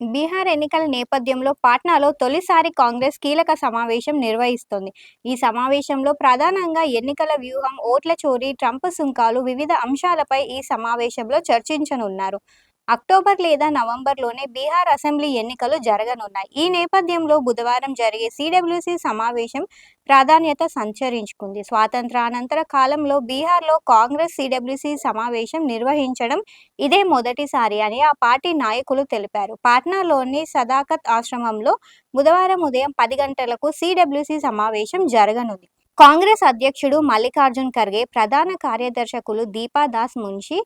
బీహార్ ఎన్నికల నేపథ్యంలో పాట్నాలో తొలిసారి కాంగ్రెస్ కీలక సమావేశం నిర్వహిస్తోంది. ఈ సమావేశంలో ప్రధానంగా ఎన్నికల వ్యూహం, ఓట్ల చోరీ, ట్రంప్ సుంకాలు, వివిధ అంశాలపై ఈ సమావేశంలో చర్చించనున్నారు. అక్టోబర్ లేదా నవంబర్లోనే బీహార్ అసెంబ్లీ ఎన్నికలు జరగనున్నాయి. ఈ నేపథ్యంలో బుధవారం జరిగే సిడబ్ల్యూసి సమావేశం ప్రాధాన్యత సంచరించుకుంది స్వాతంత్రానంతర కాలంలో బీహార్లో కాంగ్రెస్ సిడబ్ల్యూసి సమావేశం నిర్వహించడం ఇదే మొదటిసారి అని ఆ పార్టీ నాయకులు తెలిపారు. పాట్నాలోని సదాకత్ ఆశ్రమంలో బుధవారం ఉదయం పది గంటలకు సిడబ్ల్యూసి సమావేశం జరగనుంది. కాంగ్రెస్ అధ్యక్షుడు మల్లికార్జున్ ఖర్గే, ప్రధాన కార్యదర్శకులు దీపా దాస్ మున్షి,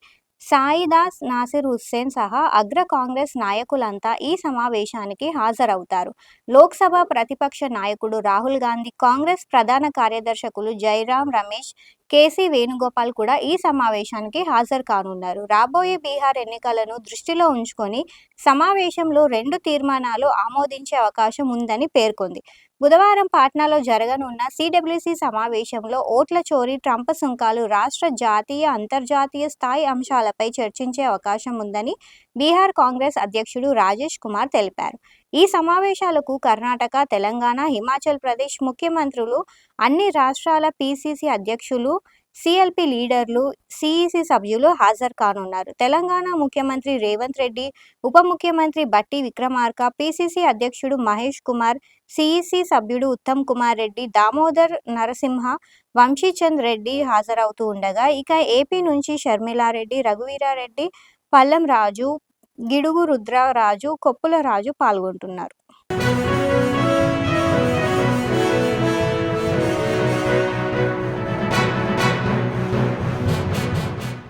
సాయిదాస్ నాసిర్ హుస్సేన్ సహా అగ్ర కాంగ్రెస్ నాయకులంతా ఈ సమావేశానికి హాజరవుతారు. లోక్సభ ప్రతిపక్ష నాయకుడు రాహుల్ గాంధీ, కాంగ్రెస్ ప్రధాన కార్యదర్శకులు జైరాం రమేష్ కేసీ వేణుగోపాల్ కూడా ఈ సమావేశానికి హాజరు కానున్నారు. రాబోయే బీహార్ ఎన్నికలను దృష్టిలో ఉంచుకొని సమావేశంలో రెండు తీర్మానాలు ఆమోదించే అవకాశం ఉందని పేర్కొంది. బుధవారం పాట్నాలో జరగనున్న సీడబ్ల్యూసీ సమావేశంలో ఓట్ల చోరీ, ట్రంప్ సుంకాలు, రాష్ట్ర, జాతీయ, అంతర్జాతీయ స్థాయి అంశాలపై చర్చించే అవకాశం ఉందని బీహార్ కాంగ్రెస్ అధ్యక్షుడు రాజేష్ కుమార్ తెలిపారు. ఈ సమావేశాలకు కర్ణాటక, తెలంగాణ, హిమాచల్ ప్రదేశ్ ముఖ్యమంత్రులు, అన్ని రాష్ట్రాల పీసీసీ అధ్యక్షులు, సీఎల్పీ లీడర్లు, సీఈసీ సభ్యులు హాజరు కానున్నారు. తెలంగాణ ముఖ్యమంత్రి రేవంత్ రెడ్డి, ఉప ముఖ్యమంత్రి బట్టి విక్రమార్క, పీసీసీ అధ్యక్షుడు మహేష్ కుమార్, సీఈసీ సభ్యుడు ఉత్తమ్ కుమార్ రెడ్డి, దామోదర్ నరసింహ, వంశీచంద్ రెడ్డి హాజరవుతూ ఉండగా, ఇక ఏపీ నుంచి షర్మిలారెడ్డి, రఘువీరారెడ్డి, పల్లం రాజు, గిడుగు రుద్రరాజు కొప్పుల రాజు పాల్గొంటున్నారు.